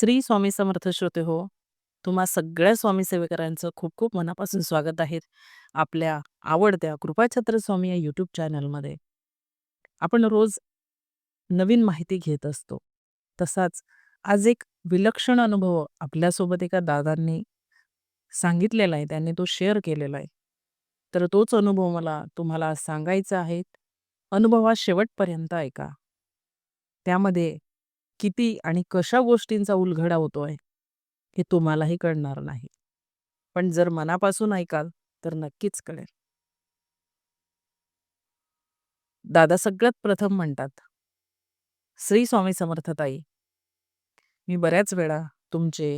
श्री स्वामी समर्थ श्रोते हो. तुम्हा सगळ्या स्वामी सेवेकरांचं खूप-खूप मनापासून स्वागत आहे. आपल्या आवडत्या कृपाछत्र स्वामी या यूट्यूब चॅनलमध्ये. आपण रोज नवीन माहिती घेत असतो. तसाच आज एक विलक्षण अनुभव आपल्यासोबत एका दादांनी सांगितलेला आहे. त्यांनी तो शेअर केलेला आहे. तर तोच अनुभव मला तुम्हाला सांगायचा आहे. अनुभव हा शेवटपर्यंत ऐका. त्यामध्ये किती आणि कशा गोष्टींचा उलघडा होतोय, हे तुम्हालाही कळणार नाही. पण जर मनापासून ऐकाल, तर नक्कीच कळेल. दादा सगळ्यात प्रथम म्हणतात, "श्री स्वामी समर्थताई मी बऱ्याच वेळा तुमचे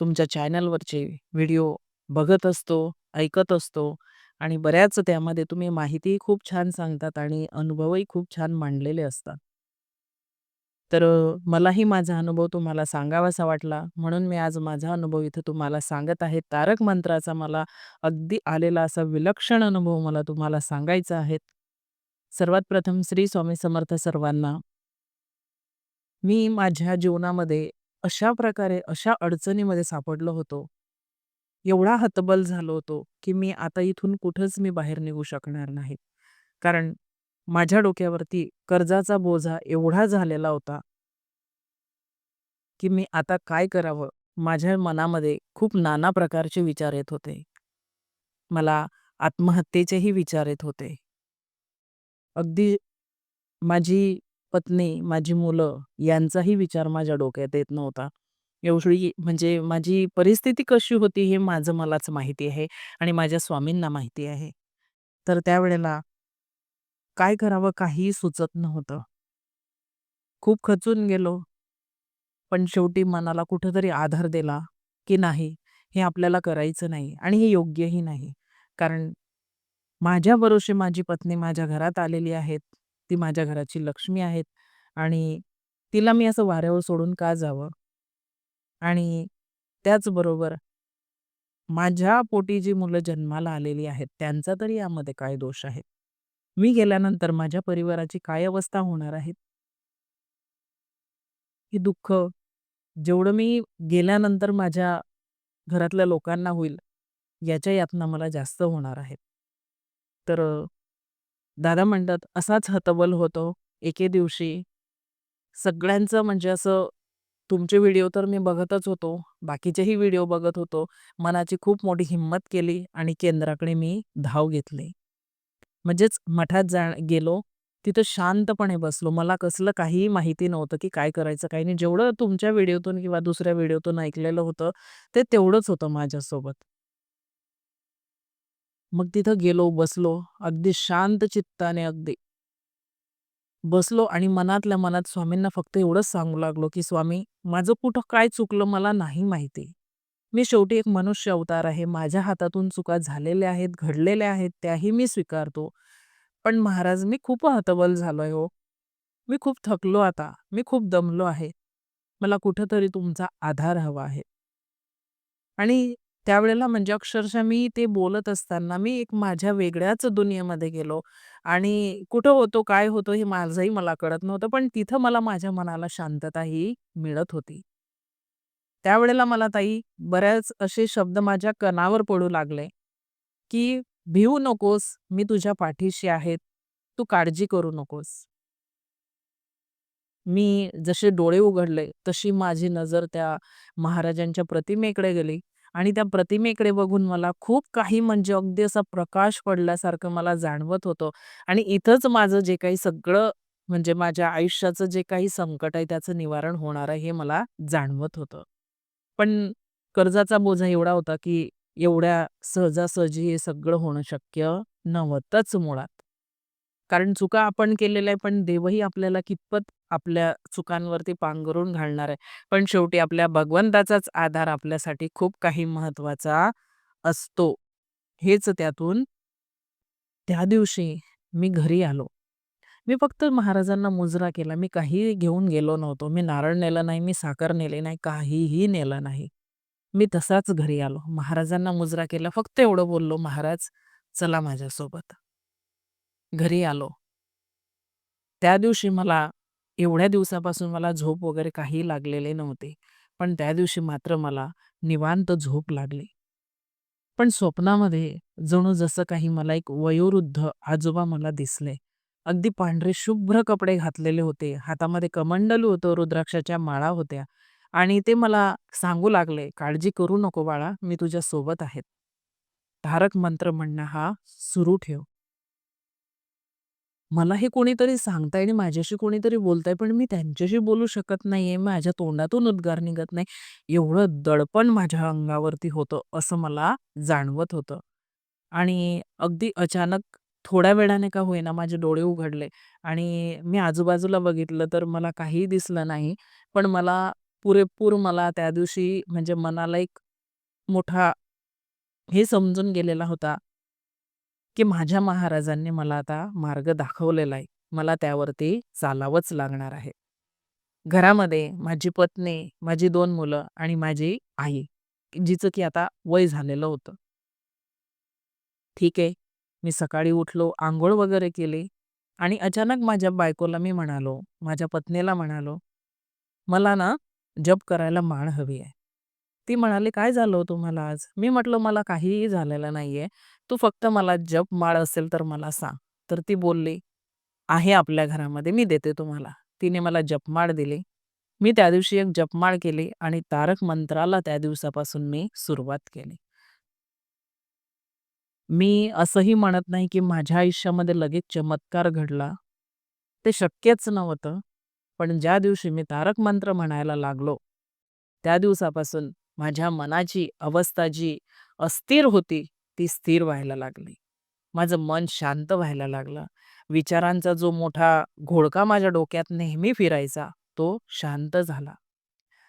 तुमच्या चॅनलवरचे व्हिडिओ बघत असतो, ऐकत असतो आणि बऱ्याच त्यामध्ये तुम्ही माहितीही खूप छान सांगतात आणि अनुभवही खूप छान मांडलेले असतात. तर मलाही माझा अनुभव तुम्हाला सांगावासा वाटला, म्हणून मी आज माझा अनुभव इथं तुम्हाला सांगत आहे. तारक मंत्राचा मला अगदी आलेला असा विलक्षण अनुभव मला तुम्हाला सांगायचा आहे. सर्वात प्रथम श्री स्वामी समर्थ सर्वांना. मी माझ्या जीवनामध्ये अशा प्रकारे, अशा अडचणीमध्ये सापडलो होतो. एवढा हतबल झालो होतो, की मी आता इथून कुठंच मी बाहेर निघू शकणार नाही. कारण माझ्या डोक्यावरती कर्जाचा बोजा एवढा झालेला होता की मी आता काय करावं? माझ्या मनामध्ये खूप नाना प्रकारचे विचार येत होते. मला आत्महत्येचेही विचार येत होते. अगदी माझी पत्नी, माझी मुलं यांचाही विचार माझ्या डोक्यात येत नव्हता. एवढी म्हणजे माझी परिस्थिती कशी होती हे माझं मलाच माहिती आहे आणि माझ्या स्वामींना माहिती आहे. तर त्यावेळेला काय करावं काहीही सुचत नव्हतं. खूप खचून गेलो. पण शेवटी मनाला कुठेतरी आधार दिला, की नाही हे आपल्याला करायचं नाही आणि हे योग्यही नाही. कारण माझ्या भरोशी माझी पत्नी माझ्या घरात आलेली आहेत ती माझ्या घराची लक्ष्मी आहेत आणि तिला मी असं वाऱ्यावर सोडून का जावं? आणि त्याचबरोबर माझ्या पोटी जी मुलं जन्माला आलेली आहेत, त्यांचा तरी यामध्ये काय दोष आहे? मी गेल्यानंतर माझ्या परिवाराची काय अवस्था होणार आहे? हे दुःख जेवढं मी गेल्यानंतर माझ्या घरातल्या लोकांना होईल, याच्या यातना मला जास्त होणार आहेत. तर दादा म्हणतात, "असाच हतबल होतो एके दिवशी." सगळ्यांचं म्हणजे असं तुमचे व्हिडिओ तर मी बघतच होतो. बाकीचेही व्हिडिओ बघत होतो. मनाची खूप मोठी हिंमत केली आणि केंद्राकडे मी धाव घेतली. म्हणजेच मठात जा गेलो. तिथं शांतपणे बसलो. मला कसलं काहीही माहिती नव्हतं, की काय करायचं, काही नाही. जेवढं तुमच्या व्हिडिओतून किंवा दुसऱ्या व्हिडिओतून ऐकलेलं होतं, ते तेवढंच होतं माझ्यासोबत. मग तिथं गेलो, बसलो. अगदी शांत चित्ताने अगदी. बसलो आणि मनातल्या मनात स्वामींना फक्त एवढंच सांगू लागलो, की "स्वामी, माझं कुठं काय चुकलं मला नाही माहिती. मी शेवटी एक मनुष्य अवतार आहे. माझ्या हातातून चुका झालेल्या आहेत, घडलेल्या आहेत, त्याही मी स्वीकारतो. पण महाराज मी खूप हतबल झालोय हो. मी खूप थकलो आता. मी खूप दमलो आहे. मला कुठंतरी तुमचा आधार हवा आहे." आणि त्यावेळेला म्हणजे अक्षरशः मी ते बोलत असताना मी एक माझ्या वेगळ्याच दुनियेमध्ये गेलो आणि कुठं होतो, काय होतो हे माझंही मला कळत नव्हतं. पण तिथं मला माझ्या मनाला शांतताही मिळत होती. त्यावेळेला मला ताई बऱ्याच असे शब्द माझ्या कणावर पडू लागले, की "भिवू नकोस, मी तुझ्या पाठीशी आहे. तू काळजी करू नकोस." मी जसे डोळे उघडले, तशी माझी नजर त्या महाराजांच्या प्रतिमेकडे गेली आणि त्या प्रतिमेकडे बघून मला खूप काही म्हणजे अगदी असा प्रकाश पडल्यासारखं मला जाणवत होतं आणि इथंच माझं जे काही सगळं म्हणजे माझ्या आयुष्याचं जे काही संकट आहे त्याचं निवारण होणार आहे हे मला जाणवत होतं. पण कर्जाचा बोजा एवढा होता, की एवढ्या सहजासहजी हे सगळं होणं शक्य नव्हतंच मुळात. कारण चुका आपण केलेल्या आहे, पण देवही आपल्याला कितपत आपल्या चुकांवरती पांघरून घालणार आहे. पण शेवटी आपल्या भगवंताचाच आधार आपल्यासाठी खूप काही महत्त्वाचा असतो. हेच त्यातून त्या दिवशी मी घरी आलो. मी फक्त महाराजांना मुजरा केला. मी काहीही घेऊन गेलो नव्हतो. मी नारळ नेला नाही, मी साखर नेले नाही, काहीही नेलं नाही. मी तसाच घरी आलो. महाराजांना मुजरा केला. फक्त एवढं बोललो, "महाराज चला माझ्यासोबत." घरी आलो. त्या दिवशी मला एवढ्या दिवसापासून मला झोप वगैरे काही लागलेले नव्हते. पण त्या दिवशी मात्र मला निवांत झोप लागली. पण स्वप्नामध्ये जणू जसं काही मला एक वयोवृद्ध आजोबा मला दिसले. अगदी पांढरे शुभ्र कपडे घातलेले होते. हातामध्ये कमंडलू होतं, रुद्राक्षाच्या माळा होत्या आणि ते मला सांगू लागले, "काळजी करू नको बाळा, मी तुझ्या सोबत आहेत. धारक मंत्र म्हणणं हा सुरू ठेव." मला हे कोणीतरी सांगताय आणि माझ्याशी कोणीतरी बोलताय, पण मी त्यांच्याशी बोलू शकत नाहीये. माझ्या तोंडातून उद्गार निघत नाही. एवढं दडपण माझ्या अंगावरती होतं, असं मला जाणवत होतं. आणि अगदी अचानक थोड्या वेळाने का होईना माझे डोळे उघडले आणि मी आजूबाजूला बघितलं तर मला काहीही दिसलं नाही. पण मला पुरेपूर मला त्या दिवशी म्हणजे मनाला एक मोठा हे समजून गेलेला होता, की माझ्या महाराजांनी मला आता मार्ग दाखवलेला आहे. मला त्यावरती चालावंच लागणार आहे. घरामध्ये माझी पत्नी, माझी 2 मुलं आणि माझी आई, जिचं की आता वय झालेलं होतं. ठीक आहे. मी सकाळी उठलो, आंघोळ वगैरे केली आणि अचानक माझ्या बायकोला मी म्हणालो, माझ्या पत्नीला म्हणालो, "मला ना जप करायला माळ हवी आहे." ती म्हणाली, "काय झालं हो तुम्हाला आज?" मी म्हटलं, "मला काहीही झालेलं नाहीये. तू फक्त मला जप माळ असेल तर मला सांग." तर ती बोलली, "आहे आपल्या घरामध्ये, मी देते तुम्हाला." तिने मला जपमाळ दिली. मी त्या दिवशी एक जपमाळ केली आणि तारक मंत्राला त्या दिवसापासून मी सुरुवात केली. मी असंही म्हणत नाही, की माझ्या आयुष्यामध्ये लगेच चमत्कार घडला. ते शक्यच नव्हतं. पण ज्या दिवशी मी तारक मंत्र म्हणायला लागलो, त्या दिवसापासून माझ्या मनाची अवस्था जी अस्थिर होती, ती स्थिर व्हायला लागली. माझं मन शांत व्हायला लागलं. विचारांचा जो मोठा घोळका माझ्या डोक्यात नेहमी फिरायचा, तो शांत झाला.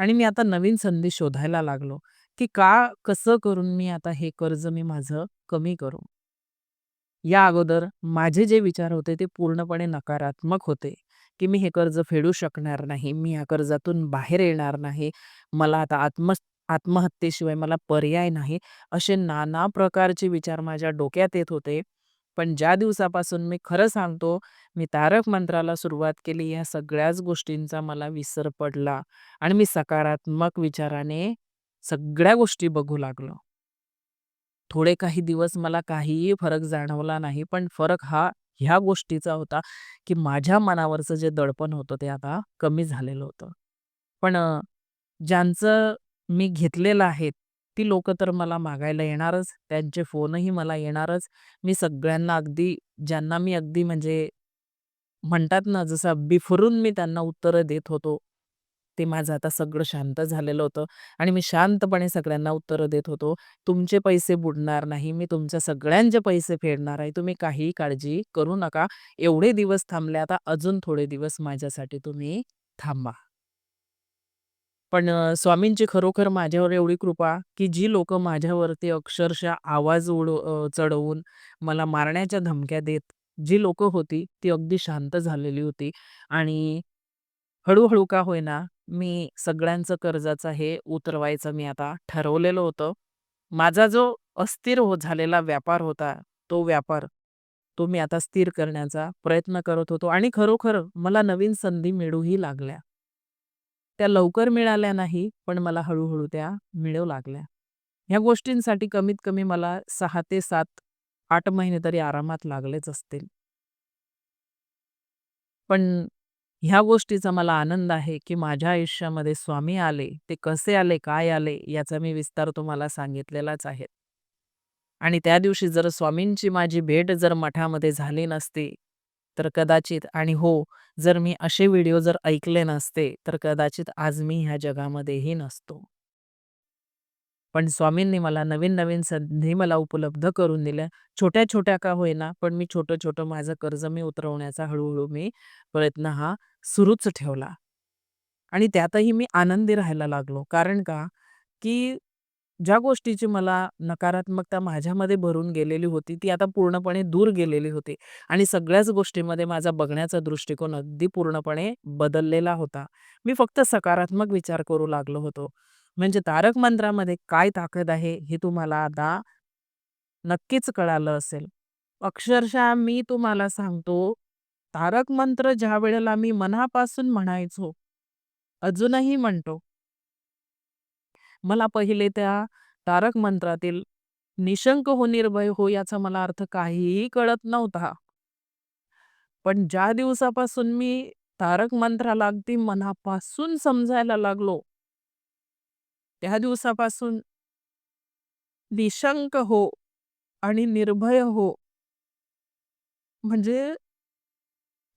आणि मी आता नवीन संधी शोधायला लागलो, की का, कसं करून मी आता हे कर्ज मी माझं कमी करू? या अगोदर माझे जे विचार होते ते पूर्णपणे नकारात्मक होते, की मी हे कर्ज फेडू शकणार नाही, मी या कर्जातून बाहेर येणार नाही, मला आता आत्म आत्महत्येशिवाय मला पर्याय नाही, असे नाना प्रकारचे विचार माझ्या डोक्यात येत होते. पण ज्या दिवसापासून मी खरं सांगतो, मी तारक मंत्राला सुरुवात केली, या सगळ्याच गोष्टींचा मला विसर पडला आणि मी सकारात्मक विचाराने सगळ्या गोष्टी बघू लागलो. थोडे काही दिवस मला काहीही फरक जाणवला नाही, पण फरक हा ह्या गोष्टीचा होता, की माझ्या मनावरचं जे दडपण होतं ते आता कमी झालेलं होतं. पण ज्यांचं मी घेतलेलं आहे, ती लोक तर मला मागायला येणारच, त्यांचे फोनही मला येणारच. मी सगळ्यांना अगदी ज्यांना मी अगदी म्हणजे म्हणतात ना, जसं बिफरून मी त्यांना उत्तरं देत होतो. ते माझं आता सगळं शांत झालेलं होतं आणि मी शांतपणे सगळ्यांना उत्तरं देत होतो. तुमचे पैसे बुडणार नाही. मी तुमच्या सगळ्यांचे पैसे फेडणार आहे. तुम्ही काही काळजी करू नका. एवढे दिवस थांबले, आता अजून थोडे दिवस माझ्यासाठी तुम्ही थांबा. पण स्वामींची खरोखर माझ्यावर एवढी कृपा, की जी लोक माझ्यावरती अक्षरशः आवाज उड चढवून मला मारण्याच्या धमक्या देत, जी लोक होती, ती अगदी शांत झालेली होती आणि हळूहळू का होईना, मी सगळ्यांचं कर्जाचं हे उतरवायचं मी आता ठरवलेलं होतं. माझा जो अस्थिर हो झालेला व्यापार होता, तो व्यापार, तो मी आता स्थिर करण्याचा प्रयत्न करत होतो आणि खरोखर मला नवीन संधी मिळूही लागल्या. त्या लवकर मिळाल्या नाही, पण मला हळूहळू त्या मिळू लागल्या. ह्या गोष्टींसाठी कमीत कमी मला सहा ते 7, 8 महिने तरी आरामात लागलेच असतील. पण ह्या गोष्टीचा मला आनंद आहे, की माझ्या आयुष्यामध्ये स्वामी आले. ते कसे आले, काय आले, याचा मी विस्तार तुम्हाला सांगितलेलाच आहे. आणि त्या दिवशी जर स्वामींची माझी भेट जर मठामध्ये झाली नसती, तर कदाचित आणि हो, जर मी असे व्हिडिओ जर ऐकले नसते, तर कदाचित आज मी ह्या जगामध्येही नसतो. पण स्वामींनी मला नवीन-नवीन संधी मला उपलब्ध करून दिल्या. छोट्या-छोट्या का होईना, पण मी छोटं-छोटं माझं कर्ज मी उतरवण्याचा हळूहळू मी प्रयत्न हा सुरूच ठेवला. आणि त्यातही मी आनंदी राहायला लागलो. कारण का, की ज्या गोष्टीची मला नकारात्मकता माझ्यामध्ये भरून गेलेली होती, ती आता पूर्णपणे दूर गेलेली होती आणि सगळ्याच गोष्टींमध्ये माझा बघण्याचा दृष्टिकोन अगदी पूर्णपणे बदललेला होता. मी फक्त सकारात्मक विचार करू लागलो होतो. म्हणजे तारक मंत्रामध्ये काय ताकद आहे, हे तुम्हाला आता नक्कीच कळालं असेल. अक्षरशः मी तुम्हाला सांगतो, तारक मंत्र ज्या वेळेला मी मनापासून म्हणायचो, अजूनही म्हणतो. मला पहिले त्या तारक मंत्रातील निशंक हो निर्भय हो याचा मला अर्थ काहीही कळत नव्हता. पण ज्या दिवसापासून मी तारक मंत्राला अगदी मनापासून समजायला लागलो त्या दिवसापासून निशंक हो आणि निर्भय हो म्हणजे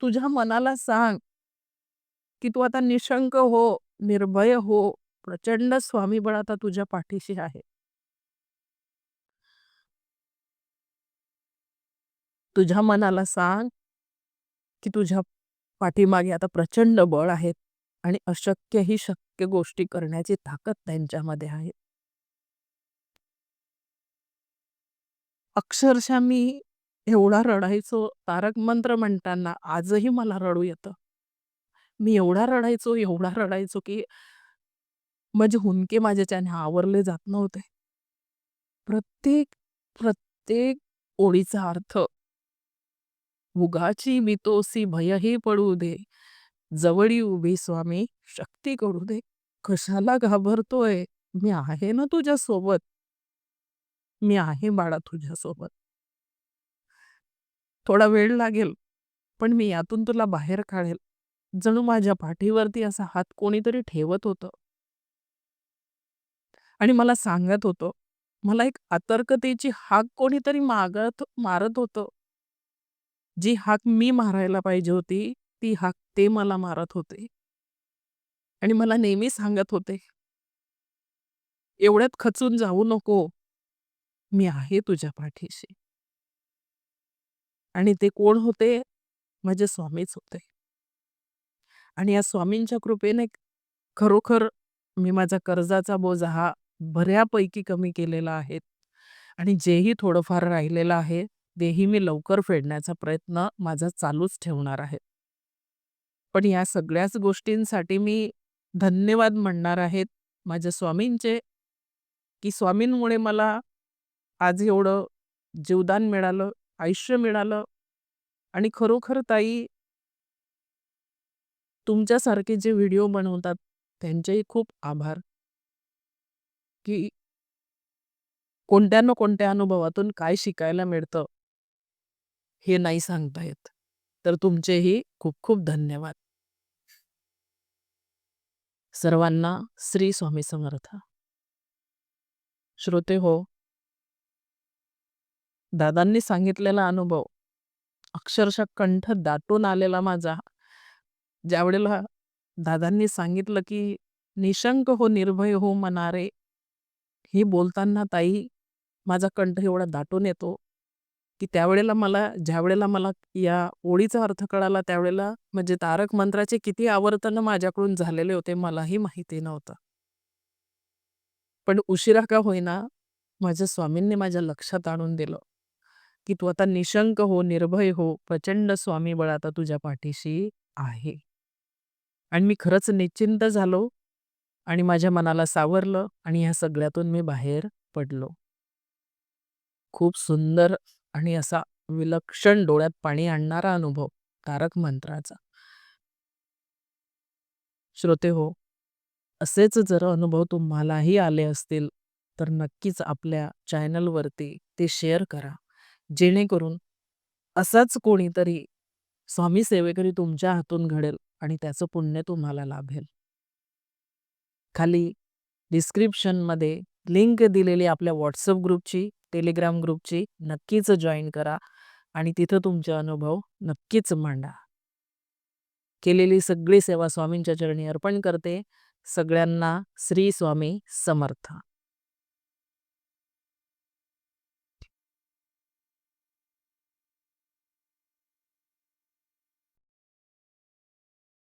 तुझ्या मनाला सांग की तू आता निशंक हो, निर्भय हो. प्रचंड स्वामीबळ आता तुझ्या पाठीशी आहे. तुझ्या मनाला सांग की तुझ्या पाठीमागे आता प्रचंड बळ आहेत आणि अशक्य ही शक्य गोष्टी करण्याची ताकद त्यांच्यामध्ये आहे. अक्षरशः मी एवढा रडायचो तारक मंत्र म्हणताना आजही मला रडू येतं. मी एवढा रडायचो, एवढा रडायचो की माझे हुंके माझ्याच्याने आवरले जात नव्हते. प्रत्येक प्रत्येक ओळीचा अर्थ उगाची मितोसी भयही पडू दे. जवळी उभी स्वामी शक्ती करू दे. कशाला घाबरतोय? मी आहे ना तुझ्या सोबत. मी आहे बाळा तुझ्या सोबत. थोडा वेळ लागेल, पण मी यातून तुला बाहेर काढेल. जणू माझ्या पाठीवरती असा हात कोणीतरी ठेवत होतं. आणि मला सांगत होतं. मला एक आतर्कतेची हाक कोणीतरी मागत मारत होतं. जी हाक मी मारायला पाहिजे होती, ती हाक ते मला मारत होते. आणि मला नेहमी सांगत होते. एवढ्यात खचून जाऊ नको. मी आहे तुझ्या पाठीशी. आणि ते कोण होते? माझे स्वामीच होते. आणि या स्वामींच्या कृपेने खरोखर मी माझा कर्जाचा बोजा हा बऱ्यापैकी कमी केलेला आहे. आणि जेही थोडंफार राहिलेलं आहे, तेही मी लवकर फेडण्याचा प्रयत्न माझा चालूच ठेवणार आहे. पण या सगळ्याच गोष्टींसाठी मी धन्यवाद म्हणणार आहेत माझ्या स्वामींचे, की स्वामींमुळे मला आज एवढं जीवदान मिळालं, आयुष्य मिळालं आणि खरोखर ताई तुमच्यासारखे जे व्हिडिओ बनवतात त्यांचेही खूप आभार. की कोणत्या ना कोणत्या अनुभवातून काय शिकायला मिळतं हे नाही सांगता येत. तर तुमचेही खूप खूप धन्यवाद. सर्वांना श्री स्वामी समर्थ. श्रोते हो दादांनी सांगितलेला अनुभव अक्षरशः कंठ दाटून आलेला माझा. ज्यावेळेला दादांनी सांगितलं की निशंक हो, निर्भय हो मनारे. हे बोलताना ताई माझा कंठ एवढा दाटून येतो, की त्यावेळेला मला ज्यावेळेला मला या ओळीचा अर्थ कळाला त्यावेळेला म्हणजे तारक मंत्राचे किती आवर्तन माझ्याकडून झालेले होते मलाही माहिती नव्हतं. पण उशिरा का होईना, माझ्या स्वामींनी माझ्या लक्षात आणून दिलं, की तू आता निशंक हो, निर्भय हो, प्रचंड स्वामीबळ आता तुझ्या पाठीशी आहे. आणि मी खरंच निश्चिंत झालो आणि माझ्या मनाला सावरलं आणि ह्या सगळ्यातून मी बाहेर पडलो. खूप सुंदर आणि असा विलक्षण डोळ्यात पाणी आणणारा अनुभव तारक मंत्राचा. श्रोते हो, असेच जर अनुभव तुम्हालाही आले असतील, तर नक्कीच आपल्या चॅनलवरती ते शेअर करा. जेणेकरून असाच कोणीतरी स्वामी सेवेकरी तुमच्या हातून घडेल आणि त्याचं पुण्य तुम्हाला लाभेल. खाली डिस्क्रिप्शनमध्ये लिंक दिलेली आपल्या व्हॉट्सअप ग्रुपची, टेलिग्राम ग्रुपची नक्कीच जॉईन करा आणि तिथं तुमचे अनुभव नक्कीच मांडा. केलेली सगळी सेवा स्वामींच्या चरणी अर्पण करते. सगळ्यांना श्री स्वामी समर्थ.